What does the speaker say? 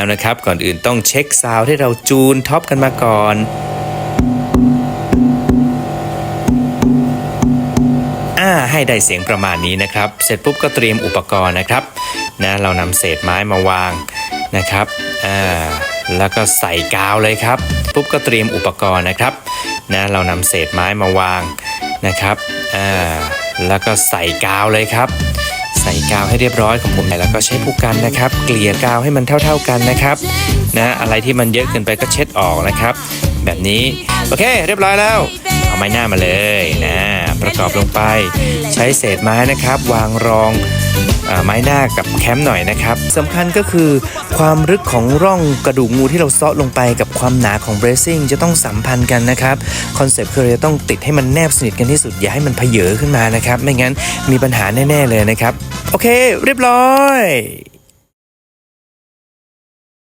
แล้วนะครับ ก่อนอื่นต้องเช็คซาวที่เราจูนท็อปกันมาก่อนอ่าให้ได้เสียงประมาณนี้นะครับ เสร็จปุ๊บก็เตรียมอุปกรณ์นะครับนะเรานำเศษไม้มาวางนะครับอ่าแล้วก็ใส่กาวเลยครับ ปุ๊บก็เตรียมอุปกรณ์นะครับนะเรานำเศษไม้มาวางนะครับอ่าแล้วก็ใส่กาวเลยครับ ใส่กาวให้เรียบร้อยของผมแล้วก็ใช้ผู้กันนะครับ เกลี่ยกาวให้มันเท่า ๆกันนะครับนะอะไรที่มันเยอะเกินไปก็เช็ดออกนะครับ แบบนี้โอเค เรียบร้อยแล้ว เอาไม้หน้ามาเลยนะประกอบลงไป ใช้เศษไม้นะครับ วางรองอไม้หน้ากับแคมป์หน่อยนะครับสำคัญก็คือความลึกของร่องกระดูกงูที่เราเซาะลงไปกับความหนาของเบรซิ่งจะต้องสัมพันธ์กันนะครับคอนเซปต์คือเราจะต้องติดให้มันแนบสนิทกันที่สุดอย่าให้มันเพเยอขึ้นมานะครับ ไม่งั้นมีปัญหาแน่ ๆ เลยนะครับ โอเค เรียบร้อย